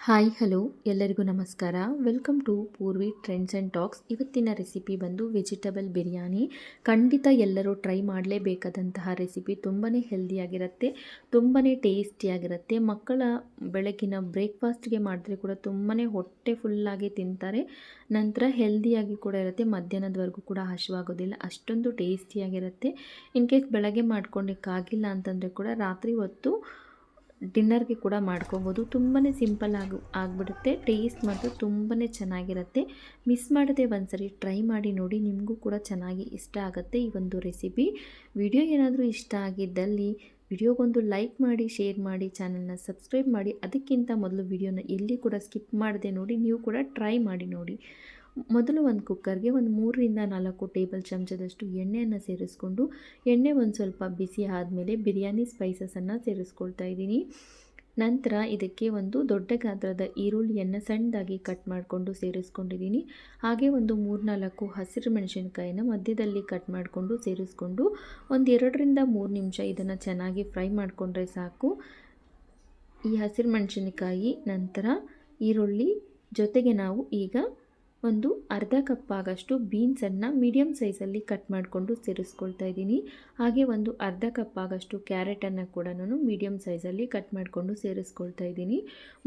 Hi, hello. ಎಲ್ಲರಿಗೂ ನಮಸ್ಕಾರ. Welcome to Poorvi trends and talks ಇವತ್ತಿನ ರೆಸಿಪಿ ಬಂದು ವೆಜಿಟೇಬಲ್ ಬಿರಿಯಾನಿ. ಖಂಡಿತ ಎಲ್ಲರೂ ಟ್ರೈ ಮಾಡಲೇಬೇಕಾದಂತಹ ರೆಸಿಪಿ ತುಂಬಾ ಹೆಲ್ದಿಯಾಗಿರುತ್ತೆ ತುಂಬಾ ಟೇಸ್ಟಿಯಾಗಿರುತ್ತೆ ಮಕ್ಕಳ ಬೆಳಗಿನ ಬ್ರೇಕ್ಫಾಸ್ಟ್ಗೆ ಮಾಡಿದ್ರೆ ಕೂಡ ತುಂಬಾ ಹೊಟ್ಟೆ ಫುಲ್ಲಾಗಿ ತಿಂತಾರೆ. ನಂತರ ಹೆಲ್ದಿಯಾಗಿ ಕೂಡ ಇರುತ್ತೆ, ಮಧ್ಯಾಹ್ನದವರೆಗೂ ಕೂಡ ಹಸಿವಾಗೋದಿಲ್ಲ. ಅಷ್ಟೊಂದು ಟೇಸ್ಟಿಯಾಗಿರುತ್ತೆ ಇನ್ ಕೇಸ್ ಬೆಳಗ್ಗೆ ಮಾಡ್ಕೊಳಕ್ಕಾಗಿಲ್ಲ ಅಂತಂದರೆ ಕೂಡ ರಾತ್ರಿ ಹೊತ್ತು ಡಿನ್ನರ್ಗೆ ಕೂಡ ಮಾಡ್ಕೋಬೋದು. ತುಂಬಾ ಸಿಂಪಲ್ ಆಗಿ, ಆಗಿಬಿಡುತ್ತೆ. ಟೇಸ್ಟ್ ಮಾತ್ರ ತುಂಬಾ ಚೆನ್ನಾಗಿರುತ್ತೆ. ಮಿಸ್ ಮಾಡದೆ ಒಂದ್ಸರಿ ಟ್ರೈ ಮಾಡಿ ನೋಡಿ, ನಿಮಗೂ ಕೂಡ ಚೆನ್ನಾಗಿ ಇಷ್ಟ ಆಗುತ್ತೆ ಈ ಒಂದು ರೆಸಿಪಿ. ವಿಡಿಯೋ ಏನಾದರೂ ಇಷ್ಟ ಆಗಿದ್ದಲ್ಲಿ ವಿಡಿಯೋಗೊಂದು ಲೈಕ್ ಮಾಡಿ, ಶೇರ್ ಮಾಡಿ, ಚಾನಲ್ನ ಸಬ್ಸ್ಕ್ರೈಬ್ ಮಾಡಿ. ಅದಕ್ಕಿಂತ ಮೊದಲು ವಿಡಿಯೋನ ಎಲ್ಲಿ ಕೂಡ ಸ್ಕಿಪ್ ಮಾಡದೆ ನೋಡಿ, ನೀವು ಕೂಡ ಟ್ರೈ ಮಾಡಿ ನೋಡಿ. ಮೊದಲು ಒಂದು ಕುಕ್ಕರ್ಗೆ ಒಂದು ಮೂರರಿಂದ ನಾಲ್ಕು ಟೇಬಲ್ ಚಮಚದಷ್ಟು ಎಣ್ಣೆಯನ್ನು ಸೇರಿಸ್ಕೊಂಡು ಎಣ್ಣೆ ಒಂದು ಸ್ವಲ್ಪ ಬಿಸಿ ಆದಮೇಲೆ ಬಿರಿಯಾನಿ ಸ್ಪೈಸಸನ್ನು ಸೇರಿಸ್ಕೊಳ್ತಾ ಇದ್ದೀನಿ. ನಂತರ ಇದಕ್ಕೆ ಒಂದು ದೊಡ್ಡ ಗಾತ್ರದ ಈರುಳ್ಳಿಯನ್ನು ಸಣ್ಣದಾಗಿ ಕಟ್ ಮಾಡಿಕೊಂಡು ಸೇರಿಸ್ಕೊಂಡಿದ್ದೀನಿ. ಹಾಗೆ ಒಂದು ಮೂರ್ನಾಲ್ಕು ಹಸಿರು ಮೆಣಸಿನ್ಕಾಯಿನ ಮಧ್ಯದಲ್ಲಿ ಕಟ್ ಮಾಡಿಕೊಂಡು ಸೇರಿಸ್ಕೊಂಡು ಒಂದು ಎರಡರಿಂದ ಮೂರು ನಿಮಿಷ ಇದನ್ನು ಚೆನ್ನಾಗಿ ಫ್ರೈ ಮಾಡಿಕೊಂಡ್ರೆ ಸಾಕು. ಈ ಹಸಿರು ಮೆಣಸಿನಕಾಯಿ, ನಂತರ ಈರುಳ್ಳಿ ಜೊತೆಗೆ ನಾವು ಈಗ ಒಂದು ಅರ್ಧ ಕಪ್ ಆಗಷ್ಟು ಬೀನ್ಸನ್ನು ಮೀಡಿಯಮ್ ಸೈಜಲ್ಲಿ ಕಟ್ ಮಾಡಿಕೊಂಡು ಸೇರಿಸ್ಕೊಳ್ತಾ ಇದ್ದೀನಿ. ಹಾಗೆ ಒಂದು ಅರ್ಧ ಕಪ್ ಆಗಷ್ಟು ಕ್ಯಾರೆಟನ್ನು ಕೂಡ ನಾನು ಮೀಡಿಯಮ್ ಸೈಜಲ್ಲಿ ಕಟ್ ಮಾಡಿಕೊಂಡು ಸೇರಿಸ್ಕೊಳ್ತಾ ಇದ್ದೀನಿ.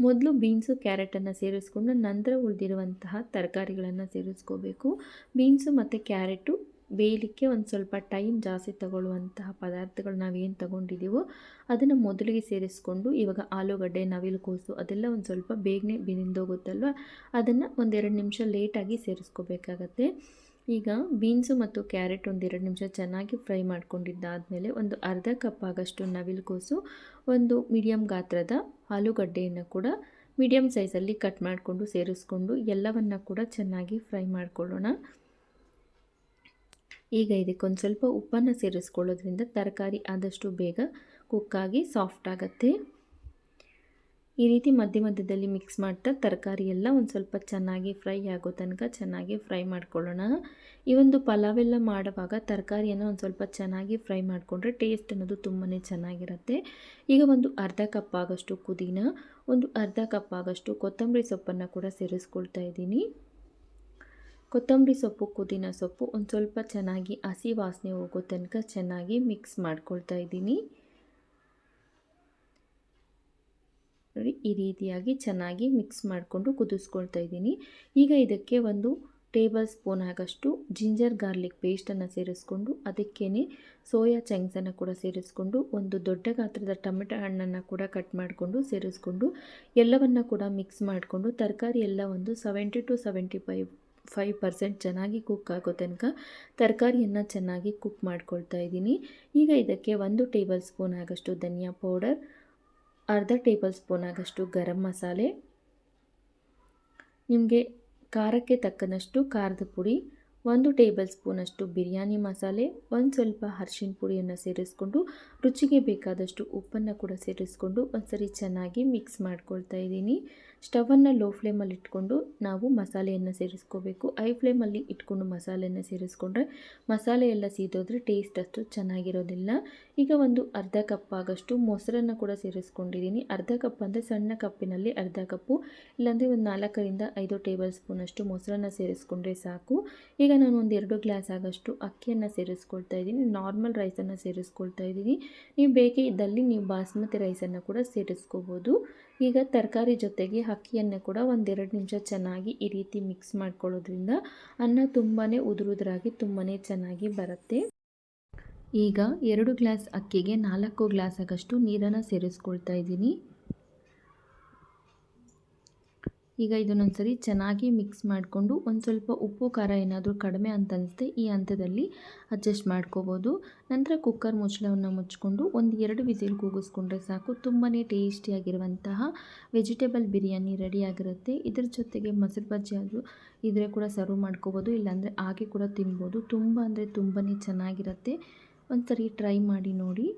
ಮೊದಲು ಬೀನ್ಸು ಕ್ಯಾರೆಟನ್ನು ಸೇರಿಸ್ಕೊಂಡು ನಂತರ ಉಳಿದಿರುವಂತಹ ತರಕಾರಿಗಳನ್ನು ಸೇರಿಸ್ಕೋಬೇಕು. ಬೀನ್ಸು ಮತ್ತು ಕ್ಯಾರೆಟು ಬೇಯಲಿಕ್ಕೆ ಒಂದು ಸ್ವಲ್ಪ ಟೈಮ್ ಜಾಸ್ತಿ ತಗೊಳ್ಳುವಂತಹ ಪದಾರ್ಥಗಳು ನಾವೇನು ತಗೊಂಡಿದ್ದೀವೋ ಅದನ್ನು ಮೊದಲಿಗೆ ಸೇರಿಸ್ಕೊಂಡು ಇವಾಗ ಆಲೂಗಡ್ಡೆ ನವಿಲುಕೋಸು ಅದೆಲ್ಲ ಒಂದು ಸ್ವಲ್ಪ ಬೇಗನೆ ಬೆಂದೋಗುತ್ತಲ್ವ ಅದನ್ನು ಒಂದೆರಡು ನಿಮಿಷ ಲೇಟಾಗಿ ಸೇರಿಸ್ಕೋಬೇಕಾಗತ್ತೆ. ಈಗ ಬೀನ್ಸು ಮತ್ತು ಕ್ಯಾರೆಟ್ ಒಂದೆರಡು ನಿಮಿಷ ಚೆನ್ನಾಗಿ ಫ್ರೈ ಮಾಡ್ಕೊಂಡಿದ್ದಾದಮೇಲೆ ಒಂದು ಅರ್ಧ ಕಪ್ ಆಗಷ್ಟು ನವಿಲುಕೋಸು ಒಂದು ಮೀಡಿಯಮ್ ಗಾತ್ರದ ಆಲೂಗಡ್ಡೆಯನ್ನು ಕೂಡ ಮೀಡಿಯಮ್ ಸೈಜಲ್ಲಿ ಕಟ್ ಮಾಡಿಕೊಂಡು ಸೇರಿಸ್ಕೊಂಡು ಎಲ್ಲವನ್ನು ಕೂಡ ಚೆನ್ನಾಗಿ ಫ್ರೈ ಮಾಡ್ಕೊಳ್ಳೋಣ. ಈಗ ಇದಕ್ಕೊಂದು ಸ್ವಲ್ಪ ಉಪ್ಪನ್ನು ಸೇರಿಸ್ಕೊಳ್ಳೋದ್ರಿಂದ ತರಕಾರಿ ಆದಷ್ಟು ಬೇಗ ಕುಕ್ಕಾಗಿ ಸಾಫ್ಟ್ ಆಗುತ್ತೆ. ಈ ರೀತಿ ಮಧ್ಯ ಮಧ್ಯದಲ್ಲಿ ಮಿಕ್ಸ್ ಮಾಡ್ತಾ ತರಕಾರಿ ಎಲ್ಲ ಒಂದು ಸ್ವಲ್ಪ ಚೆನ್ನಾಗಿ ಫ್ರೈ ಆಗೋ ತನಕ ಚೆನ್ನಾಗಿ ಫ್ರೈ ಮಾಡ್ಕೊಳ್ಳೋಣ. ಈ ಒಂದು ಪಲಾವೆಲ್ಲ ಮಾಡುವಾಗ ತರಕಾರಿಯನ್ನು ಒಂದು ಸ್ವಲ್ಪ ಚೆನ್ನಾಗಿ ಫ್ರೈ ಮಾಡಿಕೊಂಡ್ರೆ ಟೇಸ್ಟ್ ಅನ್ನೋದು ತುಂಬಾ ಚೆನ್ನಾಗಿರುತ್ತೆ. ಈಗ ಒಂದು ಅರ್ಧ ಕಪ್ ಆಗೋಷ್ಟು ಪುದೀನ, ಒಂದು ಅರ್ಧ ಕಪ್ ಆಗೋಷ್ಟು ಕೊತ್ತಂಬರಿ ಸೊಪ್ಪನ್ನು ಕೂಡ ಸೇರಿಸ್ಕೊಳ್ತಾ ಇದ್ದೀನಿ. ಕೊತ್ತಂಬರಿ ಸೊಪ್ಪು, ಪುದೀನ ಸೊಪ್ಪು ಒಂದು ಸ್ವಲ್ಪ ಚೆನ್ನಾಗಿ ಹಸಿ ವಾಸನೆ ಹೋಗೋ ತನಕ ಚೆನ್ನಾಗಿ ಮಿಕ್ಸ್ ಮಾಡ್ಕೊಳ್ತಾ ಇದ್ದೀನಿ. ನೋಡಿ, ಈ ರೀತಿಯಾಗಿ ಚೆನ್ನಾಗಿ ಮಿಕ್ಸ್ ಮಾಡಿಕೊಂಡು ಕುದಿಸ್ಕೊಳ್ತಾ ಇದ್ದೀನಿ. ಈಗ ಇದಕ್ಕೆ ಒಂದು ಟೇಬಲ್ ಸ್ಪೂನ್ ಆಗಷ್ಟು ಜಿಂಜರ್ ಗಾರ್ಲಿಕ್ ಪೇಸ್ಟನ್ನು ಸೇರಿಸ್ಕೊಂಡು ಅದಕ್ಕೇ ಸೋಯಾ ಚಂಕ್ಸನ್ನು ಕೂಡ ಸೇರಿಸ್ಕೊಂಡು ಒಂದು ದೊಡ್ಡ ಗಾತ್ರದ ಟೊಮೆಟೊ ಹಣ್ಣನ್ನು ಕೂಡ ಕಟ್ ಮಾಡಿಕೊಂಡು ಸೇರಿಸ್ಕೊಂಡು ಎಲ್ಲವನ್ನು ಕೂಡ ಮಿಕ್ಸ್ ಮಾಡಿಕೊಂಡು ತರಕಾರಿ ಎಲ್ಲ ಒಂದು seventy to seventy five five percent ಚೆನ್ನಾಗಿ ಕುಕ್ ಆಗೋ ತನಕ ತರಕಾರಿಯನ್ನು ಚೆನ್ನಾಗಿ ಕುಕ್ ಮಾಡ್ಕೊಳ್ತಾ ಇದ್ದೀನಿ. ಈಗ ಇದಕ್ಕೆ ಒಂದು ಟೇಬಲ್ ಸ್ಪೂನ್ ಆಗಷ್ಟು ಧನಿಯಾ ಪೌಡರ್ ಅರ್ಧ ಟೇಬಲ್ ಸ್ಪೂನ್ ಆಗಷ್ಟು ಗರಂ ಮಸಾಲೆ, ನಿಮಗೆ ಖಾರಕ್ಕೆ ತಕ್ಕನಷ್ಟು ಖಾರದ ಪುಡಿ ಒಂದು ಟೇಬಲ್ ಸ್ಪೂನಷ್ಟು ಬಿರಿಯಾನಿ ಮಸಾಲೆ, ಒಂದು ಸ್ವಲ್ಪ ಅರ್ಶಿನ ಪುಡಿಯನ್ನು ಸೇರಿಸ್ಕೊಂಡು, ರುಚಿಗೆ ಬೇಕಾದಷ್ಟು ಉಪ್ಪನ್ನು ಕೂಡ ಸೇರಿಸ್ಕೊಂಡು ಒಂದ್ಸರಿ ಚೆನ್ನಾಗಿ ಮಿಕ್ಸ್ ಮಾಡ್ಕೊಳ್ತಾ ಇದ್ದೀನಿ. ಸ್ಟವನ್ನು ಲೋ ಫ್ಲೇಮಲ್ಲಿ ಇಟ್ಕೊಂಡು ನಾವು ಮಸಾಲೆಯನ್ನು ಸೇರಿಸ್ಕೋಬೇಕು. ಐ ಫ್ಲೇಮಲ್ಲಿ ಇಟ್ಕೊಂಡು ಮಸಾಲೆಯನ್ನು ಸೇರಿಸ್ಕೊಂಡ್ರೆ ಮಸಾಲೆ ಎಲ್ಲ ಸೀದೋದ್ರೆ ಟೇಸ್ಟ್ ಅಷ್ಟು ಚೆನ್ನಾಗಿರೋದಿಲ್ಲ. ಈಗ ಒಂದು ಅರ್ಧ ಕಪ್ ಆಗಷ್ಟು ಮೊಸರನ್ನು ಕೂಡ ಸೇರಿಸ್ಕೊಂಡಿದ್ದೀನಿ. ಅರ್ಧ ಕಪ್ ಅಂದರೆ ಸಣ್ಣ ಕಪ್ಪಿನಲ್ಲಿ ಅರ್ಧ ಕಪ್ಪು ಇಲ್ಲಾಂದರೆ ಒಂದು ನಾಲ್ಕರಿಂದ ಐದು ಟೇಬಲ್ ಸ್ಪೂನಷ್ಟು ಮೊಸರನ್ನು ಸೇರಿಸ್ಕೊಂಡ್ರೆ ಸಾಕು. ಈಗ ನಾನು ಒಂದು ಎರಡು ಗ್ಲಾಸ್ ಆಗಷ್ಟು ಅಕ್ಕಿಯನ್ನು ಸೇರಿಸ್ಕೊಳ್ತಾ ಇದ್ದೀನಿ. ನಾರ್ಮಲ್ ರೈಸನ್ನು ಸೇರಿಸ್ಕೊಳ್ತಾ ಇದ್ದೀನಿ. ನೀವು ಬೇಕೇ ಇದ್ದಲ್ಲಿ ನೀವು ಬಾಸ್ಮತಿ ರೈಸನ್ನು ಕೂಡ ಸೇರಿಸ್ಕೋಬೋದು. ಈಗ ತರಕಾರಿ ಜೊತೆಗೆ ಅಕ್ಕಿಯನ್ನು ಕೂಡ ಒಂದೆರಡು ನಿಮಿಷ ಚೆನ್ನಾಗಿ ಈ ರೀತಿ ಮಿಕ್ಸ್ ಮಾಡ್ಕೊಳ್ಳೋದ್ರಿಂದ ಅನ್ನ ತುಂಬಾ ಉದುರುದ್ರಾಗಿ ತುಂಬಾ ಚೆನ್ನಾಗಿ ಬರುತ್ತೆ. ಈಗ ಎರಡು ಗ್ಲಾಸ್ ಅಕ್ಕಿಗೆ ನಾಲ್ಕು ಗ್ಲಾಸ್ ಆಗಷ್ಟು ನೀರನ್ನು ಸೇರಿಸ್ಕೊಳ್ತಾ ಇದ್ದೀನಿ. ಈಗ ಇದನ್ನೊಂದ್ಸರಿ ಚೆನ್ನಾಗಿ ಮಿಕ್ಸ್ ಮಾಡಿಕೊಂಡು ಒಂದು ಸ್ವಲ್ಪ ಉಪ್ಪು, ಖಾರ ಏನಾದರೂ ಕಡಿಮೆ ಅಂತ ಅನಿಸುತ್ತೆ ಈ ಹಂತದಲ್ಲಿ ಅಡ್ಜಸ್ಟ್ ಮಾಡ್ಕೋಬೋದು. ನಂತರ ಕುಕ್ಕರ್ ಮುಚ್ಚಳವನ್ನು ಮುಚ್ಕೊಂಡು ಒಂದು ಎರಡು ವಿಸಿಲ್ ಕೂಗಿಸ್ಕೊಂಡ್ರೆ ಸಾಕು. ತುಂಬಾ ಟೇಸ್ಟಿಯಾಗಿರುವಂತಹ ವೆಜಿಟೇಬಲ್ ಬಿರಿಯಾನಿ ರೆಡಿಯಾಗಿರುತ್ತೆ ಇದ್ರ ಜೊತೆಗೆ ಮೊಸರು ಬಜ್ಜಿ ಆದರೂ ಇದ್ರೆ ಕೂಡ ಸರ್ವ್ ಮಾಡ್ಕೋಬೋದು, ಇಲ್ಲಾಂದರೆ ಹಾಗೆ ಕೂಡ ತಿನ್ಬೋದು. ತುಂಬ ಅಂದರೆ ತುಂಬಾ ಚೆನ್ನಾಗಿರುತ್ತೆ. ಒಂದು ಸರಿ ಟ್ರೈ ಮಾಡಿ ನೋಡಿ.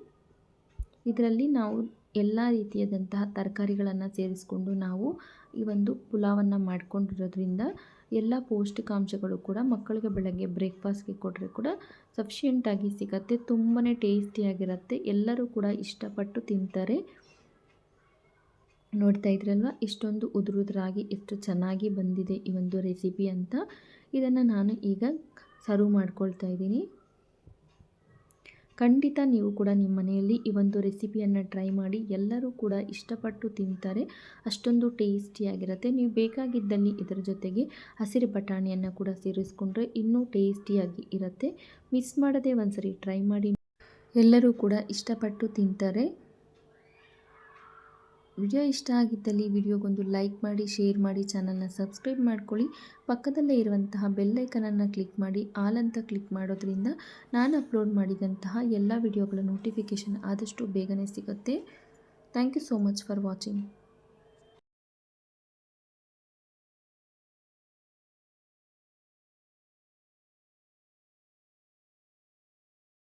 ಇದರಲ್ಲಿ ನಾವು ಎಲ್ಲ ರೀತಿಯಾದಂತಹ ತರಕಾರಿಗಳನ್ನು ಸೇರಿಸ್ಕೊಂಡು ನಾವು ಈ ಒಂದು ಪುಲಾವನ್ನು ಮಾಡ್ಕೊಂಡಿರೋದ್ರಿಂದ ಎಲ್ಲ ಪೌಷ್ಟಿಕಾಂಶಗಳು ಕೂಡ ಮಕ್ಕಳಿಗೆ ಬೆಳಗ್ಗೆ ಬ್ರೇಕ್ಫಾಸ್ಟ್ಗೆ ಕೊಟ್ಟರೆ ಕೂಡ ಸಫಿಷಿಯೆಂಟಾಗಿ ಸಿಗತ್ತೆ. ತುಂಬಾ ಟೇಸ್ಟಿಯಾಗಿರುತ್ತೆ ಎಲ್ಲರೂ ಕೂಡ ಇಷ್ಟಪಟ್ಟು ತಿಂತಾರೆ. ನೋಡ್ತಾ ಇದ್ರಲ್ವ? ಇಷ್ಟೊಂದು ಉದುರುದ್ರಾಗಿ ಎಷ್ಟು ಚೆನ್ನಾಗಿ ಬಂದಿದೆ ಈ ಒಂದು ರೆಸಿಪಿ ಅಂತ. ಇದನ್ನು ನಾನು ಈಗ ಸರ್ವ್ ಮಾಡ್ಕೊಳ್ತಾ ಇದ್ದೀನಿ. ಖಂಡಿತ ನೀವು ಕೂಡ ನಿಮ್ಮ ಮನೆಯಲ್ಲಿ ಈ ಒಂದು ರೆಸಿಪಿಯನ್ನು ಟ್ರೈ ಮಾಡಿ ಎಲ್ಲರೂ ಕೂಡ ಇಷ್ಟಪಟ್ಟು ತಿಂತಾರೆ. ಅಷ್ಟೊಂದು ಟೇಸ್ಟಿಯಾಗಿರುತ್ತೆ ನೀವು ಬೇಕಾಗಿದ್ದಲ್ಲಿ ಇದರ ಜೊತೆಗೆ ಹಸಿರು ಬಟಾಣಿಯನ್ನು ಕೂಡ ಸೇರಿಸ್ಕೊಂಡ್ರೆ ಇನ್ನೂ ಟೇಸ್ಟಿಯಾಗಿ ಇರುತ್ತೆ. ಮಿಸ್ ಮಾಡದೆ ಒಂದ್ಸರಿ ಟ್ರೈ ಮಾಡಿ. ಎಲ್ಲರೂ ಕೂಡ ಇಷ್ಟಪಟ್ಟು ತಿಂತಾರೆ. ವಿಡಿಯೋ ಇಷ್ಟ ಆಗಿದ್ದಲ್ಲಿ ವಿಡಿಯೋಗೊಂದು ಲೈಕ್ ಮಾಡಿ, ಶೇರ್ ಮಾಡಿ, ಚಾನಲ್ನ ಸಬ್ಸ್ಕ್ರೈಬ್ ಮಾಡ್ಕೊಳ್ಳಿ. ಪಕ್ಕದಲ್ಲೇ ಇರುವಂತಹ ಬೆಲ್ಲೈಕನನ್ನು ಕ್ಲಿಕ್ ಮಾಡಿ, ಆಲ್ ಅಂತ ಕ್ಲಿಕ್ ಮಾಡೋದ್ರಿಂದ ನಾನು ಅಪ್ಲೋಡ್ ಮಾಡಿದಂತಹ ಎಲ್ಲ ವಿಡಿಯೋಗಳ ನೋಟಿಫಿಕೇಷನ್ ಆದಷ್ಟು ಬೇಗನೆ ಸಿಗುತ್ತೆ. Thank you so much for watching.